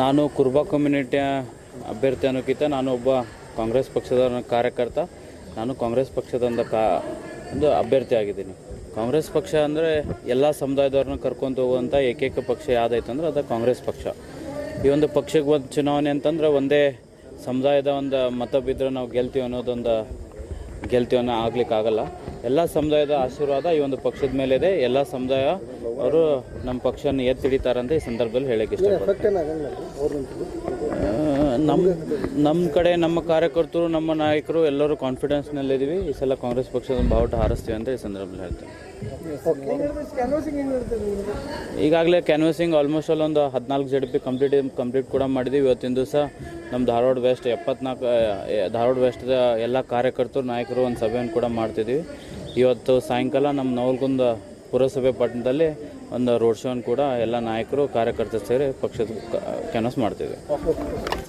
ನಾನು ಕುರ್ಬಾ ಕಮ್ಯುನಿಟಿಯ ಅಭ್ಯರ್ಥಿ ಅನ್ನೋಕ್ಕಿಂತ ನಾನು ಒಬ್ಬ ಕಾಂಗ್ರೆಸ್ ಪಕ್ಷದ ಕಾರ್ಯಕರ್ತ. ನಾನು ಕಾಂಗ್ರೆಸ್ ಪಕ್ಷದ ಒಂದು ಕಾ, ಒಂದು ಅಭ್ಯರ್ಥಿ ಆಗಿದ್ದೀನಿ. ಕಾಂಗ್ರೆಸ್ ಪಕ್ಷ ಅಂದರೆ ಎಲ್ಲ ಸಮುದಾಯದವ್ರನ್ನ ಕರ್ಕೊಂಡು ಹೋಗುವಂಥ ಏಕೈಕ ಪಕ್ಷ ಯಾವುದೈತೆ ಅಂದರೆ ಅದು ಕಾಂಗ್ರೆಸ್ ಪಕ್ಷ. ಈ ಒಂದು ಪಕ್ಷಕ್ಕೆ ಒಂದು ಚುನಾವಣೆ ಅಂತಂದ್ರೆ ಒಂದೇ ಸಮುದಾಯದ ಒಂದು ಮತ ಬಿದ್ದರೆ ನಾವು ಗೆಲ್ತೀವಿ ಅನ್ನೋದೊಂದು ಗೆಲ್ತೀವಿ ಅನ್ನೋ ಆಗ್ಲಿಕ್ಕೆ ಆಗಲ್ಲ ಎಲ್ಲ ಸಮುದಾಯದ ಆಶೀರ್ವಾದ ಈ ಒಂದು ಪಕ್ಷದ ಮೇಲೆ ಇದೆ ಎಲ್ಲ ಸಮುದಾಯ ಅವರು ನಮ್ಮ ಪಕ್ಷನ ಎತ್ತಿ ಹಿಡಿತಾರಂತ ಈ ಸಂದರ್ಭದಲ್ಲಿ ಹೇಳಕ್ಕೆ ಇಷ್ಟಪಡ್ತೀನಿ. ನಿಂತದ್ದು. ನಮ್ಮ ನಮ್ಮ ಕಡೆ ನಮ್ಮ ಕಾರ್ಯಕರ್ತರು ನಮ್ಮ ನಾಯಕರು ಎಲ್ಲರೂ ಕಾನ್ಫಿಡೆನ್ಸ್ನಲ್ಲಿದ್ದೀವಿ ಈ ಸಲ ಕಾಂಗ್ರೆಸ್ ಪಕ್ಷದ ಬಾವುಟ ಹಾರಿಸ್ತೀವಿ ಅಂತ ಈ ಸಂದರ್ಭದಲ್ಲಿ ನಿಮ್ಗೆ ಈಗಾಗಲೇ ಕ್ಯಾನ್ವಸಿಂಗ್ ಆಲ್ಮೋಸ್ಟ್ ಆಲ್ ಒಂದು ಹದಿನಾಲ್ಕು ಜಡ್ ಪಿ ಕಂಪ್ಲೀಟ್ ಕಂಪ್ಲೀಟ್ ಕೂಡ ಮಾಡಿದ್ದೀವಿ. ಇವತ್ತಿನ ದಿವಸ ನಮ್ಮ ಧಾರವಾಡ ವೆಸ್ಟ್ ಎಪ್ಪತ್ನಾಲ್ಕು ಧಾರವಾಡ ವೆಸ್ಟ್ದ ಎಲ್ಲ ಕಾರ್ಯಕರ್ತರು ನಾಯಕರು ಒಂದು ಸಭೆಯನ್ನು ಕೂಡ ಮಾಡ್ತಿದ್ದೀವಿ. ಇವತ್ತು ಸಾಯಂಕಾಲ ನಮ್ಮ ನವಲ್ಗುಂದ ಪುರಸಭೆ ಪಟ್ಟಣದಲ್ಲಿ ಒಂದು ರೋಡ್ ಶೋನ್ ಕೂಡ ಎಲ್ಲ ನಾಯಕರು ಕಾರ್ಯಕರ್ತರು ಸೇರಿ ಪಕ್ಷದ ಕ್ಯಾನ್ವಸ್ ಮಾಡ್ತಿದ್ವಿ